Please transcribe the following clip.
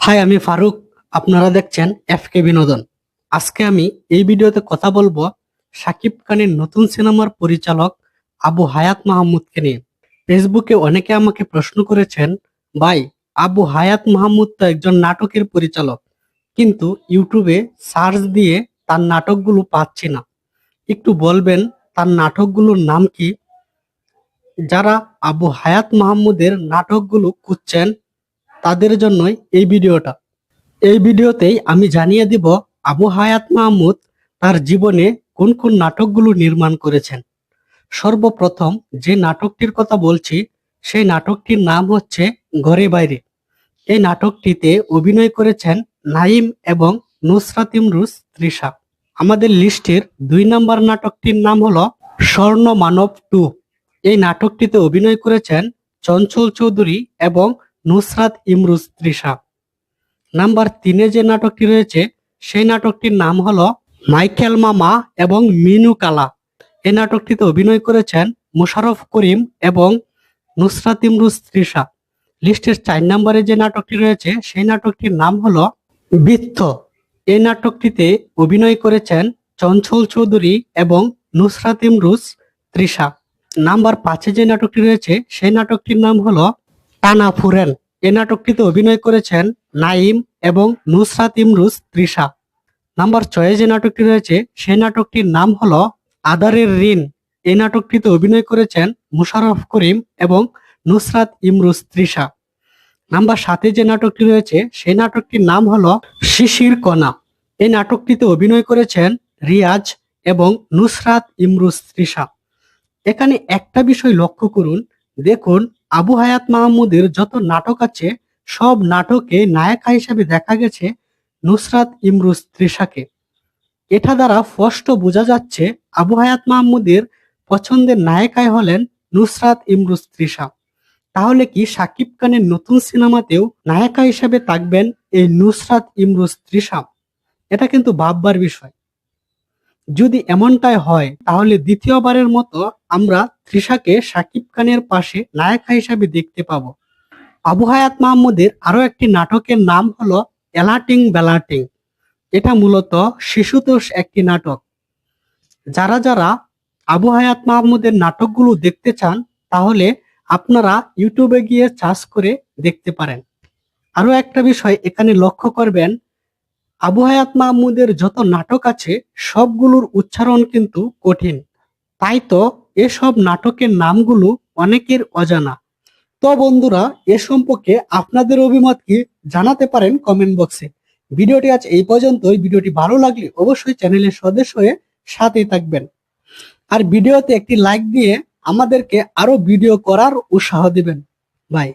High, আমি ফারুক। আপনারা দেখছেন এফকে বিনোদন। আজকে আমি এই ভিডিওতে কথা বলব সাকিব খানের নতুন সিনেমার পরিচালক আবু হায়াত মাহমুদকে নিয়ে। ফেসবুকে অনেকে আমাকে প্রশ্ন করেছেন, ভাই, আবু হায়াত মাহমুদ তো একজন নাটকের পরিচালক। কিন্তু ইউটিউবে সার্চ দিয়ে তার নাটকগুলো পাচ্ছি না। একটু বলবেন তার নাটকগুলোর নাম কি? যারা আবু হায়াত মাহমুদের নাটকগুলো খুঁজছেন তাদের জন্যই এই ভিডিওটা। এই ভিডিওতেই আমি জানিয়ে দিব আবু হায়াত মাহমুদ তার জীবনে কোন কোন নাটকগুলো নির্মাণ করেছেন। সর্বপ্রথম যে নাটকটির কথা বলছি, সেই নাটকটির নাম হচ্ছে ঘরে বাইরে। এই নাটকটিতে অভিনয় করেছেন নাইম এবং নুসরাত ইমরুজ তৃষা। আমাদের লিস্টের দুই নম্বর নাটকটির নাম হলো স্বর্ণ মানব টু। এই নাটকটিতে অভিনয় করেছেন চঞ্চল চৌধুরী এবং নুসরাত ইমরুজ তৃষা। নাম্বার তিনে যে নাটকটি রয়েছে, সেই নাটকটির নাম হলো মাইকেল মামা এবং মিনু কালা। এই নাটকটিতে অভিনয় করেছেন মুশারফ করিম এবং নুসরাত ইমরুজ তৃষা। লিস্টের চার নম্বরে যে নাটকটি রয়েছে, সেই নাটকটির নাম হলো বৃত্ত। এই নাটকটিতে অভিনয় করেছেন চঞ্চল চৌধুরী এবং নুসরাত ইমরুজ তৃষা। নাম্বার পাঁচে যে নাটকটি রয়েছে, সেই নাটকটির নাম হলো টানা ফুরেন। এই নাটকটিতে অভিনয় করেছেন নাইম এবং নুসরাত ইমরুজ তৃষা। নাম্বার ছয়ে যে নাটকটি রয়েছে সেই নাটকটির নাম হলো আদারের ঋণ। এই নাটকটিতে অভিনয় করেছেন মুশারফ করিম এবং নুসরাত ইমরুজ তৃষা। নাম্বার সাতে যে নাটকটি রয়েছে সেই নাটকটির নাম হলো শিশির কণা। এই নাটকটিতে অভিনয় করেছেন রিয়াজ এবং নুসরাত ইমরুজ তৃষা। এখানে একটা বিষয় লক্ষ্য করুন। দেখুন আবু হায়াত মাহমুদের যত নাটক আছে, সব নাটকে নায়িকা হিসেবে দেখা গেছে নুসরাত ইমরুজ তৃষাকে। এটা দ্বারা স্পষ্ট বোঝা যাচ্ছে আবু হায়াত মাহমুদের পছন্দের নায়িকায় হলেন নুসরাত ইমরুজ তৃষা। তাহলে কি সাকিব খানের নতুন সিনেমাতেও নায়িকা হিসেবে থাকবেন এই নুসরাত ইমরুজ তৃষা? এটা কিন্তু ভাববার বিষয়। যদি এমনটাই হয়, তাহলে দ্বিতীয়বারের মতো আমরা তৃষাকে সাকিব খানের পাশে নায়িকা হিসাবে দেখতে পাবো। আবু হায়াত মাহমুদের আরও একটি নাটকের নাম হলো এলাটিং বেলাটিং। এটা মূলত শিশুতোষ একটি নাটক। যারা যারা আবু হায়াত মাহমুদের নাটকগুলো দেখতে চান, তাহলে আপনারা ইউটিউবে গিয়ে সার্চ করে দেখতে পারেন। আরও একটা বিষয় এখানে লক্ষ্য করবেন আবু হায়াত মাহমুদের যত নাটক আছে, সবগুলোর উচ্চারণ কিন্তু কঠিন। তাই তো এসব নাটকের নামগুলো অনেকের অজানা। তো বন্ধুরা, এ সম্পর্কে আপনাদের অভিমত কি জানাতে পারেন কমেন্ট বক্সে ভিডিওটি আজ এই পর্যন্তই। ভিডিওটি ভালো লাগলে অবশ্যই চ্যানেলের সদস্য হয়ে সাথেই থাকবেন। আর ভিডিওতে একটি লাইক দিয়ে আমাদেরকে আরও ভিডিও করার উৎসাহ দিবেন। বাই